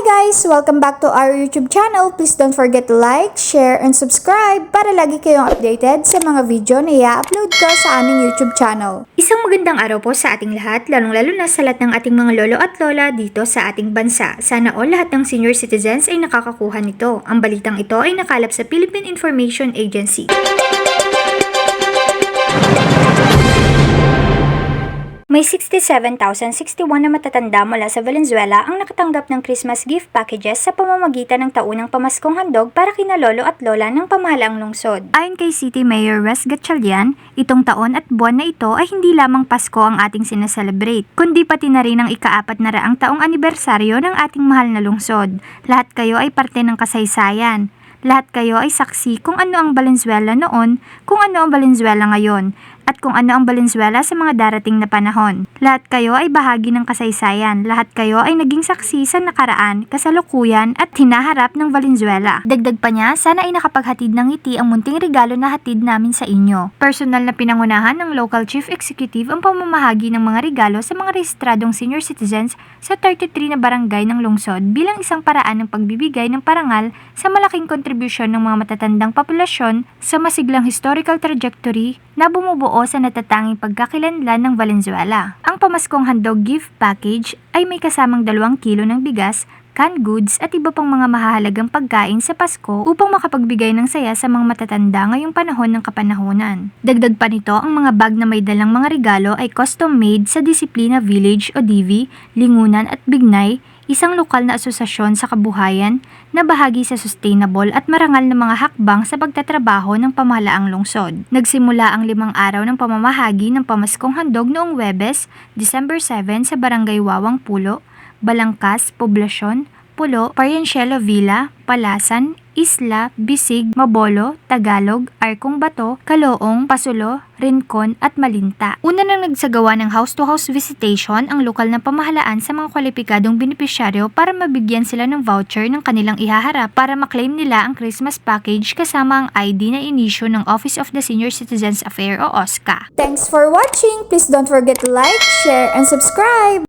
guys! Welcome back to our YouTube channel. Please don't forget to like, share, and subscribe para lagi kayong updated sa mga video na i-upload ko sa aming YouTube channel. Isang magandang araw po sa ating lahat, lalong-lalo na sa lahat ng ating mga lolo at lola dito sa ating bansa. Sana all lahat ng senior citizens ay nakakakuha nito. Ang balitang ito ay nakalap sa Philippine Information Agency. May 67,061 na matatanda mula sa Valenzuela ang nakatanggap ng Christmas gift packages sa pamamagitan ng taunang pamaskong handog para kina lolo at lola ng pamahalaang lungsod. Ayon kay City Mayor Wes Gatchalian, itong taon at buwan na ito ay hindi lamang Pasko ang ating sineselebrate, kundi pati na rin ang ikaapat na raang taong anibersaryo ng ating mahal na lungsod. Lahat kayo ay parte ng kasaysayan. Lahat kayo ay saksi kung ano ang Valenzuela noon, kung ano ang Valenzuela ngayon, at kung ano ang Valenzuela sa mga darating na panahon. Lahat kayo ay bahagi ng kasaysayan. Lahat kayo ay naging saksi sa nakaraan, kasalukuyan at hinaharap ng Valenzuela. Dagdag pa niya, sana ay nakapaghatid ng ngiti ang munting regalo na hatid namin sa inyo. Personal na pinangunahan ng local chief executive ang pamamahagi ng mga regalo sa mga rehistradong senior citizens sa 33 na barangay ng lungsod bilang isang paraan ng pagbibigay ng parangal sa malaking kontribusyon ng mga matatandang populasyon sa masiglang historical trajectory na bumubuo sa natatanging pagkakilanlan ng Valenzuela. Ang pamaskong handog gift package ay may kasamang 2 kilo ng bigas, canned goods at iba pang mga mahahalagang pagkain sa Pasko upang makapagbigay ng saya sa mga matatanda ngayong panahon ng kapanahunan. Dagdag pa nito, ang mga bag na may dalang mga regalo ay custom made sa Disiplina Village o DV, Lingunan at Bignay, isang lokal na asosasyon sa kabuhayan na bahagi sa sustainable at marangal na mga hakbang sa pagtatrabaho ng pamahalaang lungsod. Nagsimula ang limang araw ng pamamahagi ng pamaskong handog noong Webes, December 7 sa Barangay Wawang Pulo, Balangkas, Poblasyon, Pulo, Pariencielo Villa, Palasan, Isla, Bisig, Mabolo, Tagalog, Arkong Bato, Kaloong, Pasulo, Rincon at Malinta. Una nang nagsagawa ng house-to-house visitation ang lokal na pamahalaan sa mga kwalipikadong benepisyaryo para mabigyan sila ng voucher ng kanilang ihaharap para maklaim nila ang Christmas package kasama ang ID na inisyo ng Office of the Senior Citizens Affair o OSCA. Thanks for watching! Please don't forget to like, share, and subscribe!